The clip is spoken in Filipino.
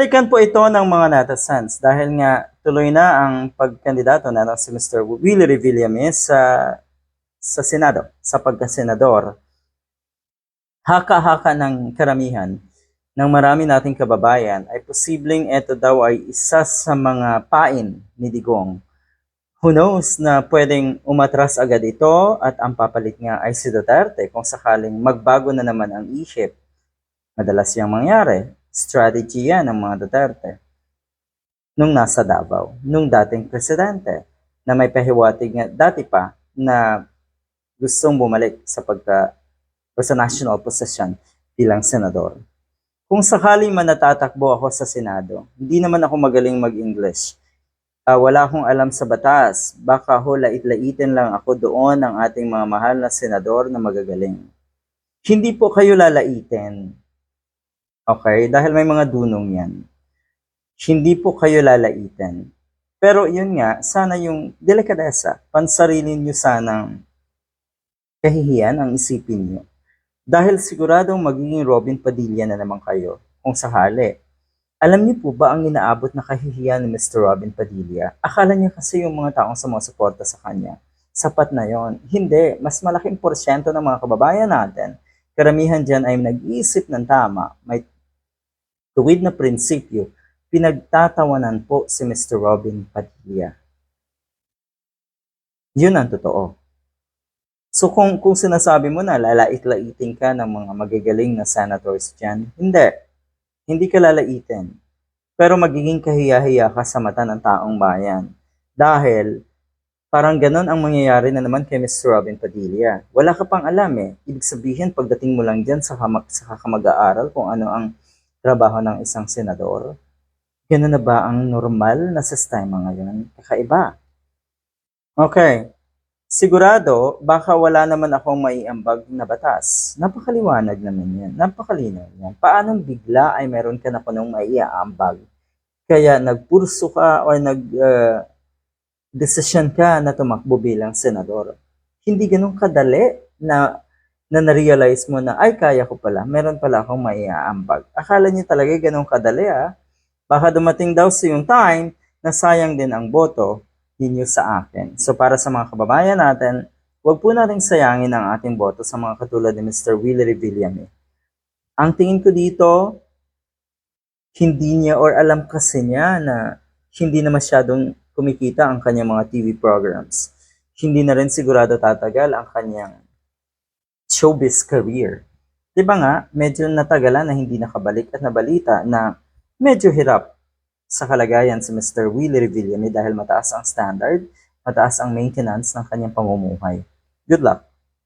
Balikan po ito ng mga netizens dahil nga tuloy na ang pagkandidato na si Mr. Willie Revillames sa sa Senado, sa pagkasenador. Haka-haka ng karamihan ng marami nating kababayan ay posibleng ito daw ay isa sa mga pain ni Digong. Who knows na pwedeng umatras agad ito at ang papalit nga ay si Duterte kung sakaling magbago na naman ang isip. Madalas yang mangyari, strategy yan ng mga Duterte. Nung nasa Davao, nung dating presidente, na may pahiwatig nga dati pa na gustong bumalik sa pagka o sa national position bilang senador. Kung sakaling man natatakbo ako sa Senado, hindi naman ako magaling mag-English. Ah, wala akong alam sa batas. Baka ho lait-laitin lang ako doon ng ating mga mahal na senador na magagaling. Hindi po kayo lalaitin. Okay? Dahil may mga dunong yan. Hindi po kayo lalaitin. Pero yun nga, sana yung delikadesa, pansarili nyo sanang kahihiyan ang isipin nyo. Dahil siguradong magiging Robin Padilla na naman kayo kung sakali. Alam niyo po ba ang inaabot na kahihiyan ni Mr. Robin Padilla? Akala niya kasi yung mga taong sumusuporta sa kanya. Sapat na yon. Hindi, mas malaking porsyento ng mga kababayan natin. Karamihan dyan ay nag-iisip ng tama, may tuwid na prinsipyo, pinagtatawanan po si Mr. Robin Padilla. Yun ang totoo. So kung, kung sinasabi mo na lalait-laitin ka ng mga magagaling na senators dyan, hindi. Hindi ka lalaitin. Pero magiging kahiya-hiya ka sa mata ng taong bayan. Dahil parang ganon ang mangyayari na naman kay Mr. Robin Padilla. Wala ka pang alam eh. Ibig sabihin, pagdating mo lang dyan sa, kamag- sa kakamag-aaral kung ano ang trabaho ng isang senador, Ganun na ba ang normal na sistema ngayon? Kakaiba. Okay. Sigurado, baka wala naman akong maiambag na batas. Napakaliwanag naman yan. Napakalinaw yan. Paano bigla ay meron ka na punong maiaambag? Kaya nagpurso ka o nag uh, desisyon ka na tumakbo bilang senador. Hindi ganun kadali na na na-realize mo na, ay, kaya ko pala, meron pala akong maiaambag. Akala niyo talaga ganun kadali ah. Baka dumating daw sa yung time na sayang din ang boto ninyo sa akin. So para sa mga kababayan natin, huwag po nating sayangin ang ating boto sa mga katulad ni Mr. Willie Revillame. Ang tingin ko dito, hindi niya or alam kasi niya na hindi na masyadong kumikita ang kanyang mga TV programs. Hindi na rin sigurado tatagal ang kanyang showbiz career. Di ba nga, medyo natagalan na hindi nakabalik at nabalita na medyo hirap sa kalagayan si Mr. Willie Revillame dahil mataas ang standard, mataas ang maintenance ng kanyang pamumuhay. Good luck!